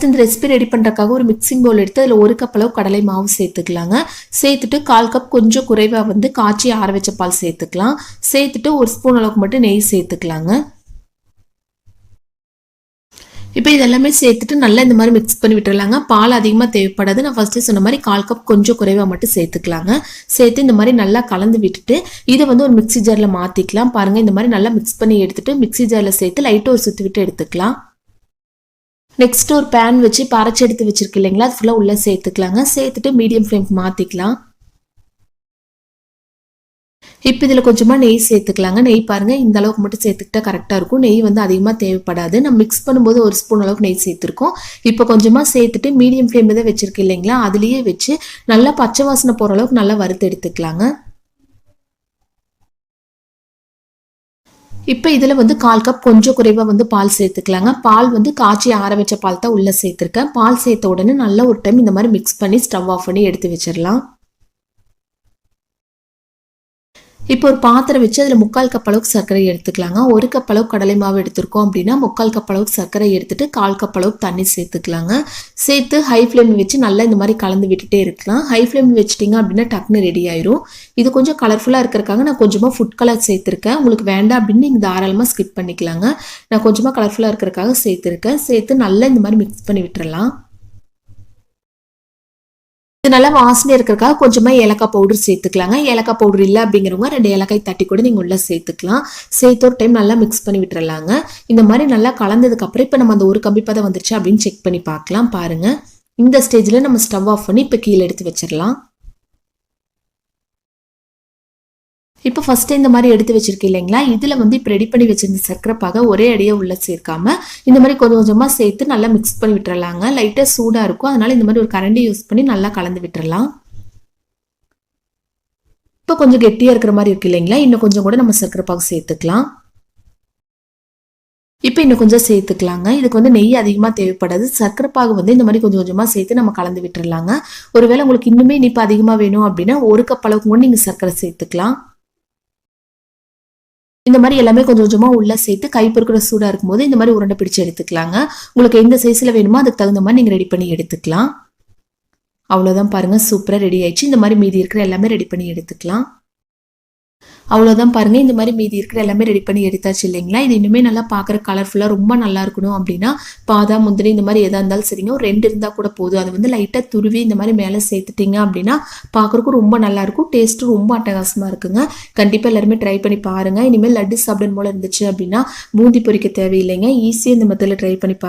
First இந்த recipe ready பண்ணுறக்காக ஒரு mixing Pavul எடுத்து அதில் ஒரு கப் அளவு கடலை மாவு சேர்த்துக்கலாங்க. சேர்த்துட்டு கால் கப் கொஞ்சம் குறைவாக வந்து காய்ச்சி ஆற வச்ச பால் சேர்த்துக்கலாம். சேர்த்துட்டு ஒரு ஸ்பூன் அளவுக்கு மட்டும் நெய் சேர்த்துக்கலாங்க. இப்போ இதெல்லாமே சேர்த்துட்டு நல்லா இந்த மாதிரி மிக்ஸ் பண்ணி விட்டுறலாங்க. பால் அதிகமாக தேவைப்படாது. நான் ஃபஸ்ட்டு சொன்ன மாதிரி கால் கப் கொஞ்சம் குறைவாக மட்டும் சேர்த்துக்கலாங்க. சேர்த்து இந்த மாதிரி நல்லா கலந்து விட்டுட்டு இதை வந்து ஒரு மிக்ஸி ஜாரில் மாற்றிக்கலாம் பாருங்கள் இந்த மாதிரி நல்லா மிக்ஸ் பண்ணி எடுத்துட்டு மிக்ஸி ஜாரில் சேர்த்து லைட்டாக ஒரு சுற்றி விட்டு எடுத்துக்கலாம். நெக்ஸ்ட் ஒரு பேன் வச்சு பறச்சு எடுத்து வச்சிருக்கு இல்லைங்களா? அது ஃபுல்லாக உள்ளே சேர்த்துக்கலாங்க. சேர்த்துட்டு மீடியம் ஃப்ளேம்க்கு மாற்றிக்கலாம் இப்போ இதில் கொஞ்சமாக நெய் சேர்த்துக்கலாங்க. நெய் பாருங்கள் இந்த அளவுக்கு மட்டும் சேர்த்துக்கிட்டா கரெக்டாக இருக்கும். நெய் வந்து அதிகமாக தேவைப்படாது. நம்ம மிக்ஸ் பண்ணும்போது ஒரு ஸ்பூன் அளவுக்கு நெய் சேர்த்துருக்கோம். இப்போ கொஞ்சமாக சேர்த்துட்டு மீடியம் ஃப்ளேம் தான் வச்சுருக்கு இல்லைங்களா? அதுலேயே வச்சு நல்லா பச்சை வாசனை போகிற அளவுக்கு நல்லா வறுத்து எடுத்துக்கலாங்க. இப்போ இதில் வந்து கால் கப் கொஞ்சம் குறைவாக வந்து பால் சேர்த்துக்கலாங்க. பால் வந்து காய்ச்சி ஆற வச்ச பால் தான் உள்ளே சேர்த்துருக்கேன். பால் சேர்த்த உடனே நல்லா ஒரு டைம் இந்த மாதிரி மிக்ஸ் பண்ணி ஸ்டவ் ஆஃப் பண்ணி எடுத்து வச்சிடலாம். இப்போ ஒரு பாத்திரம் வச்சு அதில் முக்கால் கப் அளவுக்கு சர்க்கரை எடுத்துக்கலாங்க. ஒரு கப் அளவுக்கு கடலை மாவு எடுத்திருக்கோம் அப்படின்னா முக்கால் கப் அளவுக்கு சர்க்கரை எடுத்துட்டு கால் கப் அளவுக்கு தண்ணி சேர்த்துக்கலாங்க. சேர்த்து ஹை ஃப்ளேம் வச்சு நல்லா இந்த மாதிரி கலந்து விட்டுட்டே இருக்கலாம். ஹை ஃப்ளேம் வச்சிட்டிங்க அப்படின்னா டக்குன்னு ரெடி ஆயிரும். இது கொஞ்சம் கலர்ஃபுல்லாக இருக்கிறக்காக நான் கொஞ்சமாக ஃபுட் கலர் சேர்த்துருக்கேன். உங்களுக்கு வேண்டாம் அப்படின்னு நீங்கள் தாராளமாக ஸ்கிப் பண்ணிக்கலாங்க. நான் கொஞ்சமாக கலர்ஃபுல்லாக இருக்கிறக்காக சேர்த்துருக்கேன். சேர்த்து நல்லா இந்த மாதிரி மிக்ஸ் பண்ணி விட்டுறலாம். இது நல்லா வாசனை இருக்கிறதுக்காக கொஞ்சமாக ஏலக்காய் பவுடர் சேர்த்துக்கலாங்க. ஏலக்காய் பவுடர் இல்லை அப்படிங்கிறவங்க ரெண்டு ஏலக்காய் தட்டி கூட நீங்கள் உள்ளே சேர்த்துக்கலாம். சேர்த்து ஒரு டைம் நல்லா மிக்ஸ் பண்ணி விட்டுறலாங்க. இந்த மாதிரி நல்லா கலந்ததுக்கப்புறம் இப்போ நம்ம அந்த ஒரு கம்பி பதம் வந்துருச்சு அப்படின்னு செக் பண்ணி பார்க்கலாம். பாருங்கள் இந்த ஸ்டேஜில் நம்ம ஸ்டவ் ஆஃப் பண்ணி இப்போ கீழே எடுத்து வச்சிடலாம். இப்போ ஃபஸ்ட்டு இந்த மாதிரி எடுத்து வச்சிருக்கேன் இல்லைங்களா? இதில் வந்து இப்போ ரெடி பண்ணி வச்சிருந்த சர்க்கரைப்பாக ஒரே அடியாக உள்ள சேர்க்காம இந்த மாதிரி கொஞ்சம் கொஞ்சமாக சேர்த்து நல்லா மிக்ஸ் பண்ணி விட்டுறலாங்க. லைட்டாக சூடாக இருக்கும். அதனால இந்த மாதிரி ஒரு கரண்டி யூஸ் பண்ணி நல்லா கலந்து விட்டுறலாம். இப்போ கொஞ்சம் கெட்டியாக இருக்கிற மாதிரி இருக்கு இல்லைங்களா? இன்னும் கொஞ்சம் கூட நம்ம சர்க்கரை பாகு சேர்த்துக்கலாம். இப்போ இன்னும் கொஞ்சம் சேர்த்துக்கலாங்க. இதுக்கு வந்து நெய் அதிகமாக தேவைப்படாது. சர்க்கரை பாகு வந்து இந்த மாதிரி கொஞ்சம் கொஞ்சமாக சேர்த்து நம்ம கலந்து விட்டுறலாங்க. ஒருவேளை உங்களுக்கு இன்னுமே இனிப்பு அதிகமாக வேணும் அப்படின்னா ஒரு கப் அளவுக்கு கூட நீங்கள் சர்க்கரை சேர்த்துக்கலாம். இந்த மாதிரி எல்லாமே கொஞ்சம் கொஞ்சமாக உள்ளே சேர்த்து கை பொறுக்கிற சூடாக இருக்கும்போது இந்த மாதிரி உருண்டை பிடிச்சி எடுத்துக்கலாங்க. உங்களுக்கு எந்த சைஸில் வேணுமோ அதுக்கு தகுந்த மாதிரி நீங்கள் ரெடி பண்ணி எடுத்துக்கலாம். அவ்வளோதான் பாருங்கள் சூப்பராக ரெடி ஆயிடுச்சு. இந்த மாதிரி மீதி இருக்கிற எல்லாமே ரெடி பண்ணி எடுத்துக்கலாம். அவ்வளோதான் பாருங்கள் இந்த மாதிரி மீதி இருக்கிற எல்லாமே ரெடி பண்ணி எடுத்தாச்சு இல்லைங்களா? இது இன்னுமே நல்லா பார்க்குற கலர்ஃபுல்லாக ரொம்ப நல்லா இருக்கணும் அப்படின்னா பாதாம் முந்திரி இந்த மாதிரி எதாக இருந்தாலும் சரிங்க ஒரு ரெண்டு இருந்தால் கூட போதும். அது வந்து லைட்டாக துருவி இந்த மாதிரி மேலே சேர்த்துட்டிங்க அப்படின்னா பார்க்குறக்கும் ரொம்ப நல்லாயிருக்கும் டேஸ்ட்டும் ரொம்ப அட்டகாசமாக இருக்குங்க. கண்டிப்பாக எல்லாருமே ட்ரை பண்ணி பாருங்கள் இனிமேல் லட்டு சாப்பிடணும் போல இருந்துச்சு அப்படின்னா பூந்தி பொரிக்க தேவையில்லைங்க. ஈஸியாக இந்த மெத்தடில் ட்ரை பண்ணி பாருங்கள்